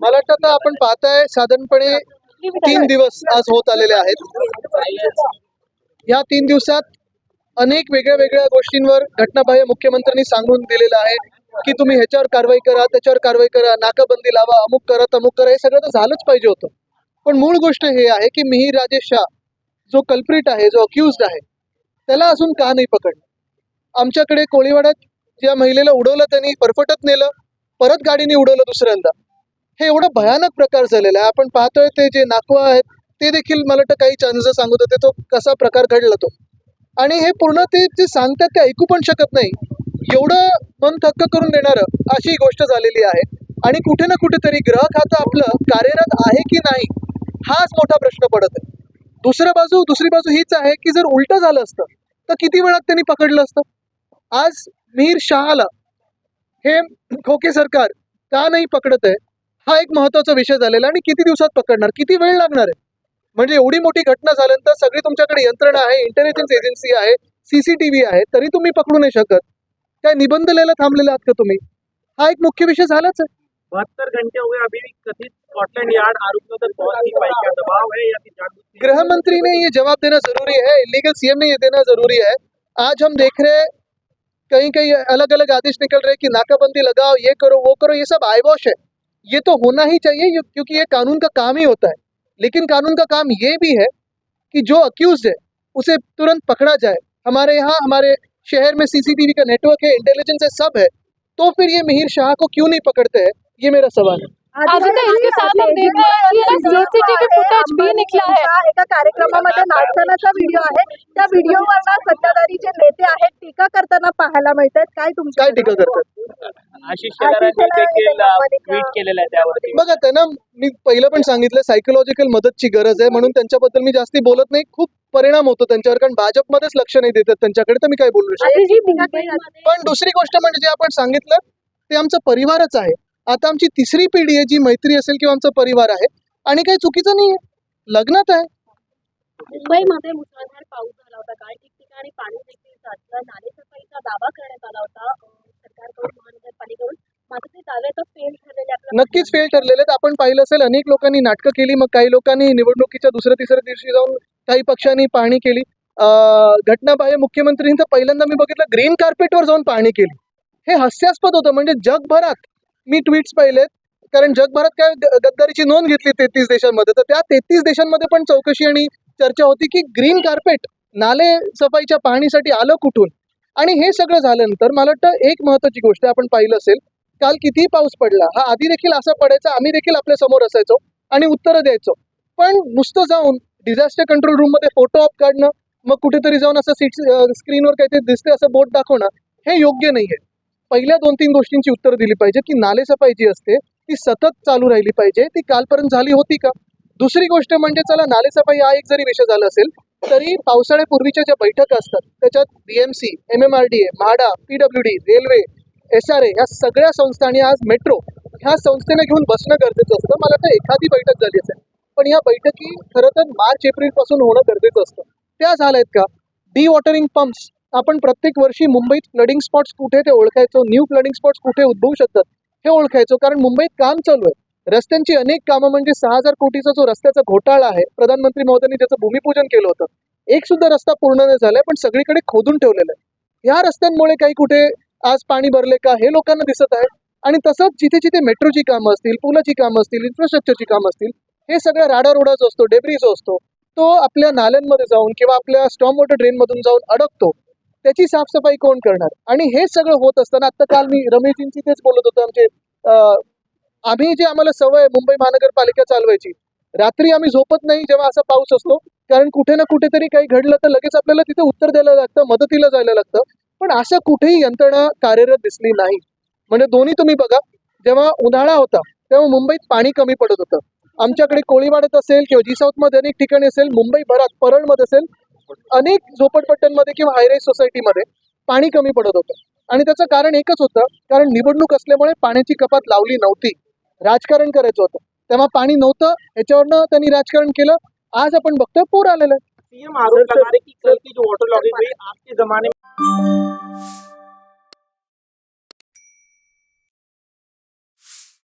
मला वाटतं आता आपण पाहताय साधारणपणे तीन दिवस आज होत आलेले आहेत. या तीन दिवसात अनेक वेगळ्या वेगळ्या गोष्टींवर घटनाबाह्य मुख्यमंत्र्यांनी सांगून दिलेलं आहे की तुम्ही ह्याच्यावर कारवाई करा त्याच्यावर कारवाई करा नाकाबंदी लावा अमुक करा तमुक करा हे सगळं तर झालंच पाहिजे होतं. पण मूळ गोष्ट हे आहे की मिहीर राजेश शाह जो कल्प्रिट आहे जो अक्युज्ड आहे त्याला अजून का नाही पकडलं? आमच्याकडे कोळीवाड्यात ज्या महिलेला उडवलं त्यांनी परफटत नेलं परत गाडीने उडवलं दुसऱ्यांदा. हे एवढं भयानक प्रकार झालेला आहे. आपण पाहतोय ते जे नाकवा आहेत ते देखील मला वाटतं काही चान्सेस सांगत होते तो कसा प्रकार घडला तो. आणि हे पूर्ण ते जे सांगतात ते ऐकू पण शकत नाही. एवढं मन थक्क करून देणारं अशी गोष्ट झालेली आहे. आणि कुठे ना कुठेतरी ग्रह खातं आपलं कार्यरत आहे की नाही हाच मोठा प्रश्न पडत आहे. दुसऱ्या बाजू दुसरी बाजू हीच आहे की जर उलटं झालं असतं तर किती वेळात त्यांनी पकडलं असतं? आज मीर शहाला हे खोके सरकार का नाही पकडत आहे? हा एक महत्त्वाचा विषय झालेला आणि किती दिवसात पकडणार? किती वेळ लागणार आहे? म्हणजे एवढी मोठी घटना झाल्यानंतर सगळी तुमच्याकडे यंत्रणा आहे इंटेलिजन्स एजन्सी आहे सीसीटीव्ही आहे तरी तुम्ही पकडू नाही शकत. काय निबंध लिहायला थांबलेले आहात का तुम्ही? हा एक मुख्य विषय झालाच आहे. बहत्तर घंटे हो गए अभी भी कथित स्कॉटलैंड यार्ड आरोपियों तक पहुंच नहीं पाई क्या दबाव है या फिर गृह मंत्री ने ये जवाब देना जरूरी है इलीगल सीएम ने ये देना जरूरी है। आज हम देख रहे हैं कहीं कहीं अलग अलग आदेश निकल रहे कि नाकाबंदी लगाओ, ये करो, वो करो, ये सब आईवॉश है। ये तो होना ही चाहिए क्योंकि ये कानून का काम ही होता है। लेकिन कानून का काम ये भी है कि जो अक्यूज है, उसे तुरंत पकड़ा जाए। हमारे यहाँ, हमारे शहर में सीसीटीवी का नेटवर्क है इंटेलिजेंस है, सब है। तो फिर ये मिहिर शाह को क्यों नहीं पकड़ते हैं? ये मेरा सवाल है। आदित्य इसके साथ हम देख रहे हैं की सीसीटीव्ही फुटेज भी निघला आहे. एका कार्यक्रमामध्ये नाचतानाचा व्हिडिओ आहे. त्या व्हिडिओवर ना सत्ताधारी जे नेते आहेत. टीका करताना पाहायला मिळतात. काय तुमच्या काय टीका करतात? आशिष शेलारांनी देखील ट्विट केलेलं आहे त्यावरती. बघा त्यांना मी पहिलं पण सांगितलं सायकोलॉजिकल मदतची गरज आहे. म्हणून त्यांच्याबद्दल मी जास्ती बोलत नाही. खूप परिणाम होतो त्यांच्यावर कारण भाजपमध्येच लक्ष नाही देतात त्यांच्याकडे. तर मी काय बोलू शकतो? पण दुसरी गोष्ट म्हणजे जे आपण सांगितलं ते आमचा परिवारच आहे. आता आमची तिसरी पिढी आहे जी मैत्री असेल किंवा आमचा परिवार आहे आणि काही चुकीचं नाही आहे. लग्नात आहे. मुंबईमध्ये मुसळधार पाऊस झाला होता. ठिकठिकाणी पाणी देखील साचलं. नालेसफाईचा दावा करण्यात आला होता. सरकारकडून महानगरपालिकेकडून. मात्र ते दावे आता फेल ठरलेले आपल्याला नक्कीच फेल ठरलेले आहेत. आपण पाहिलं असेल अनेक लोकांनी नाटकं केली. मग काही लोकांनी निवडणुकीच्या दुसऱ्या तिसऱ्या दिवशी जाऊन काही पक्षांनी पाहणी केली. घटनाबाह्य मुख्यमंत्र्यांनी तर पहिल्यांदा मी बघितलं ग्रीन कार्पेटवर जाऊन पाहणी केली. हे हास्यास्पद होतं. म्हणजे जगभरात मी ट्विट्स पाहिलेत. कारण जगभरात काय गद्दारीची नोंद घेतली तेहतीस देशांमध्ये. तर त्या तेहतीस देशांमध्ये पण चौकशी आणि चर्चा होती की ग्रीन कार्पेट नाले सफाईच्या पाहणीसाठी आलं कुठून? आणि हे सगळं झाल्यानंतर मला वाटतं एक महत्वाची गोष्ट आपण पाहिलं असेल काल कितीही पाऊस पडला हा आधी देखील असा पडायचा आम्ही देखील आपल्यासमोर असायचो आणि उत्तरं द्यायचो. पण नुसतं जाऊन डिझास्टर कंट्रोल रूममध्ये फोटो ऑफ काढणं मग कुठेतरी जाऊन असं सीट स्क्रीनवर काहीतरी दिसते असं बोट दाखवणं हे योग्य नाही आहे पहिल्या दोन तीन गोष्टींची उत्तरं दिली पाहिजे की नालेसफाई जी असते ती सतत चालू राहिली पाहिजे. ती कालपर्यंत झाली होती का? दुसरी गोष्ट म्हणजे चला नालेसफाई हा एक जरी विषय झाला असेल तरी पावसाळ्यापूर्वीच्या ज्या बैठका असतात त्याच्यात BMC M M R D A MHADA PW D railway S R A या सगळ्या संस्था आणि आज मेट्रो ह्या संस्थेने घेऊन बसणं गरजेचं असतं. मला तर एखादी बैठक झाली असेल पण या बैठकी खरं तर मार्च एप्रिलपासून होणं गरजेचं असतं. त्या झाल्या आहेत का? डी वॉटरिंग पंप्स आपण प्रत्येक वर्षी मुंबईत फ्लडिंग स्पॉट्स कुठे ते ओळखायचो न्यू फ्लडिंग स्पॉट्स कुठे उद्भवू शकतात हे ओळखायचो. कारण मुंबईत काम चालू आहे. रस्त्यांची अनेक कामं म्हणजे सहा हजार कोटीचा जो रस्त्याचा घोटाळा आहे प्रधानमंत्री महोदयांनी त्याचं भूमिपूजन केलं होतं. एक सुद्धा रस्ता पूर्ण नाही झालाय पण सगळीकडे खोदून ठेवलेला आहे. ह्या रस्त्यांमुळे काही कुठे आज पाणी भरले का हे लोकांना दिसत आहे. आणि तसंच जिथे जिथे मेट्रोची कामं असतील पुलाची कामं असतील इन्फ्रास्ट्रक्चरची कामं असतील हे सगळं राडारोडा जो असतो डेब्री जो असतो तो आपल्या नाल्यांमध्ये जाऊन किंवा आपल्या स्टॉम वॉटर ड्रेनमधून जाऊन अडकतो. त्याची साफसफाई कोण करणार? आणि हे सगळं होत असताना आता काल मी रमेशजींची तेच बोलत होतो आमचे आम्ही जे आम्हाला सवय मुंबई महानगरपालिका चालवायची रात्री आम्ही झोपत नाही जेव्हा असा पाऊस असतो कारण कुठे ना कुठेतरी काही घडलं तर लगेच आपल्याला तिथे उत्तर द्यायला लागतं मदतीला जायला लागतं. पण असं कुठेही यंत्रणा कार्यरत दिसली नाही. म्हणजे दोन्ही तुम्ही बघा जेव्हा उन्हाळा होता तेव्हा मुंबईत पाणी कमी पडत होतं. आमच्याकडे कोळीवाड्यात असेल किंवा जी साऊथमध्ये अनेक ठिकाणी असेल मुंबईभरात परळमध्ये असेल अनेक झोपडपट्ट्यांमध्ये किंवा हायराईज सोसायटीमध्ये पाणी कमी पडत होतं. आणि त्याचं कारण एकच होतं कारण निवडणूक असल्यामुळे पाण्याची कपात लावली नव्हती. राजकारण करायचं होतं. तेव्हा पाणी नव्हतं याच्यावरनं त्यांनी राजकारण केलं. आज आपण बघतोय पूर आलेलं आहे.